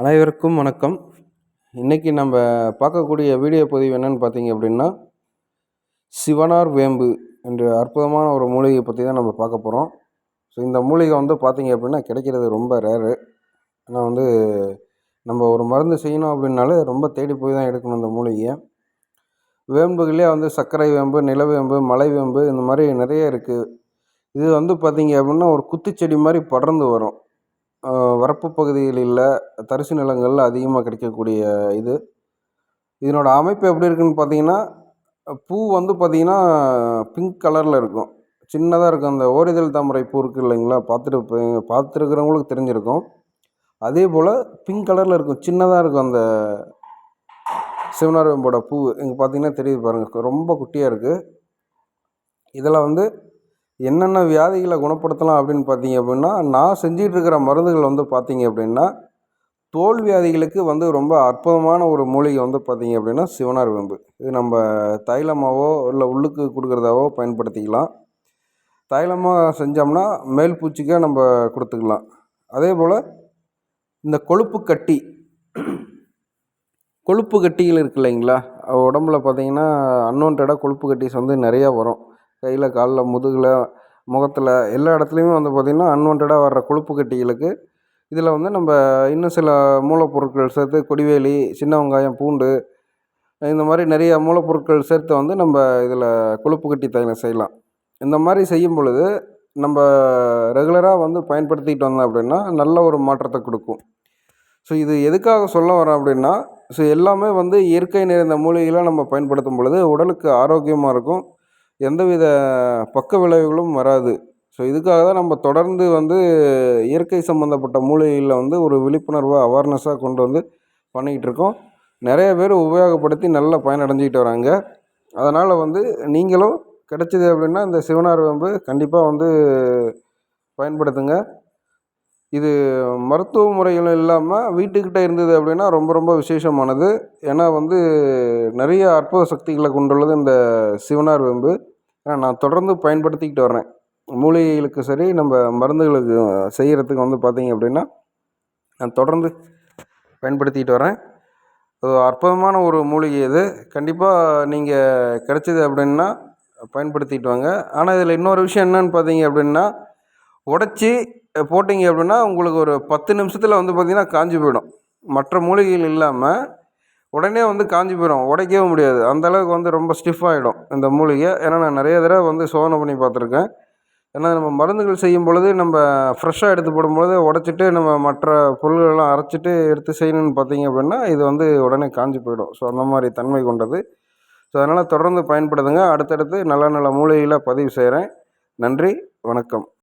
அனைவருக்கும் வணக்கம். இன்றைக்கி நம்ம பார்க்கக்கூடிய வீடியோ பதிவு என்னென்னு பார்த்தீங்க அப்படின்னா சிவனார் வேம்பு என்ற அற்புதமான ஒரு மூலிகை பற்றி தான் நம்ம பார்க்க போகிறோம் ஸோ இந்த மூலிகை வந்து பார்த்திங்க அப்படின்னா கிடைக்கிறது ரொம்ப ரேரு ஆனால் வந்து நம்ம ஒரு மருந்து செய்யணும் அப்படின்னாலே ரொம்ப தேடி போய் தான் எடுக்கணும் இந்த மூலிகையை. வேம்புகளே வந்து சர்க்கரை வேம்பு நிலவேம்பு மலை வேம்பு இந்த மாதிரி நிறைய இருக்குது இது வந்து பார்த்திங்க அப்படின்னா ஒரு குத்துச்செடி மாதிரி படர்ந்து வரும். வரப்பு பகுதிகளில் தரிசு நிலங்களில் அதிகமாக கிடைக்கக்கூடிய இது. இதனோட அமைப்பு எப்படி இருக்குதுன்னு பார்த்தீங்கன்னா பூ வந்து பார்த்திங்கன்னா பிங்க் கலரில் இருக்கும். சின்னதாக இருக்கும். அந்த ஓரிதழ் தாமரை பூ இருக்குது இல்லைங்களா? பார்த்துட்டு பார்த்துருக்குறவங்களுக்கு தெரிஞ்சிருக்கும். அதே போல் பிங்க் கலரில் இருக்கும். சின்னதாக இருக்கும் அந்த சிவனார் பூ. இங்கே பார்த்தீங்கன்னா தெரியுது பாருங்கள் ரொம்ப குட்டியாக இருக்குது இதில் வந்து என்னென்ன வியாதிகளை குணப்படுத்தலாம் அப்படின்னு பார்த்தீங்க அப்படின்னா நான் செஞ்சிகிட்ருக்கிற மருந்துகள் வந்து பார்த்தீங்க அப்படின்னா தோல் வியாதிகளுக்கு வந்து ரொம்ப அற்புதமான ஒரு மூலிகை வந்து பார்த்தீங்க அப்படின்னா சிவனார் வேம்பு இது நம்ம தைலமாவோ இல்லை உள்ளுக்கு கொடுக்குறதாவோ பயன்படுத்திக்கலாம். தைலமாக செஞ்சோம்னா மேல் பூச்சிக்காக நம்ம கொடுத்துக்கலாம். அதே போல் இந்த கொழுப்பு கட்டி கொழுப்பு கட்டிகள் இருக்கு இல்லைங்களா? உடம்புல பார்த்தீங்கன்னா அன்வான்டாக கொழுப்பு கட்டிஸ் வந்து நிறையா வரும். கையில் காலில் முதுகில் முகத்தில் எல்லா இடத்துலையுமே வந்து பார்த்திங்கன்னா அன்வான்டாக வர்ற கொழுப்பு கட்டிகளுக்கு இதில் வந்து நம்ம இன்னும் சில மூலப்பொருட்கள் சேர்த்து கொடிவேலி சின்ன வெங்காயம் பூண்டு இந்த மாதிரி நிறைய மூலப்பொருட்கள் சேர்த்து வந்து நம்ம இதில் கொழுப்பு கட்டி தைலம் செய்யலாம். இந்த மாதிரி செய்யும் பொழுது நம்ம ரெகுலராக வந்து பயன்படுத்திக்கிட்டு வந்தோம் அப்படின்னா நல்ல ஒரு மாற்றத்தை கொடுக்கும். ஸோ இது எதுக்காக சொல்ல வரேன் அப்படின்னா ஸோ எல்லாமே வந்து இயற்கை நிறைந்த மூலிகைகளை நம்ம பயன்படுத்தும் பொழுது உடலுக்கு ஆரோக்கியமாக இருக்கும். எந்தவித பக்க விளைவுகளும் வராது. ஸோ இதுக்காக தான் நம்ம தொடர்ந்து வந்து இயற்கை சம்மந்தப்பட்ட மூலிகைகளில் வந்து ஒரு விழிப்புணர்வை அவேர்னஸாக கொண்டு வந்து பண்ணிக்கிட்டு இருக்கோம். நிறைய பேர் உபயோகப்படுத்தி நல்ல பயனடைஞ்சிக்கிட்டு வராங்க. அதனால் வந்து நீங்களும் கிடைச்சிது அப்படின்னா இந்த சிவனார் வேம்பு கண்டிப்பாக வந்து பயன்படுத்துங்க. இது மருத்துவ முறைகள் இல்லாமல் வீட்டுக்கிட்ட இருந்தது அப்படின்னா ரொம்ப ரொம்ப விசேஷமானது. ஏன்னா வந்து நிறைய அற்புத சக்திகளை கொண்டுள்ளது இந்த சிவனார் வேம்பு. நான் தொடர்ந்து பயன்படுத்திக்கிட்டு வரேன் மூலிகைகளுக்கு சரி நம்ம மருந்துகளுக்கு செய்கிறதுக்கு வந்து பார்த்திங்க அப்படின்னா நான் தொடர்ந்து பயன்படுத்திக்கிட்டு வரேன் அற்புதமான ஒரு மூலிகை இது. கண்டிப்பாக நீங்கள் கிடச்சிது அப்படின்னா பயன்படுத்திட்டு வாங்க. ஆனால் இதில் இன்னொரு விஷயம் என்னென்னு பார்த்தீங்க அப்படின்னா உடச்சி போட்டிங்க அப்படின்னா உங்களுக்கு ஒரு பத்து நிமிஷத்தில் வந்து பார்த்திங்கன்னா காஞ்சி போயிடும். மற்ற மூலிகைகள் இல்லாமல் உடனே வந்து காஞ்சி போயிடும் உடைக்கவே முடியாது. அந்தளவுக்கு வந்து ரொம்ப ஸ்டிஃப் ஆகிடும் இந்த மூலிகை. ஏன்னா நான் நிறைய தடவை வந்து சோதனை பண்ணி பார்த்துருக்கேன். ஏன்னா நம்ம மருந்துகள் செய்யும் பொழுது நம்ம ஃப்ரெஷ்ஷாக எடுத்து போடும்பொழுது உடச்சிட்டு நம்ம மற்ற பொருள்களெல்லாம் அரைச்சிட்டு எடுத்து செய்யணும்னு பார்த்தீங்க அப்படின்னா இது வந்து உடனே காஞ்சி போயிடும். ஸோ அந்த மாதிரி தன்மை கொண்டது. ஸோ அதனால் தொடர்ந்து பயன்படுத்துங்க. அடுத்தடுத்து நல்ல நல்ல மூலிகையில் பதிவு செய்கிறேன் நன்றி. வணக்கம்.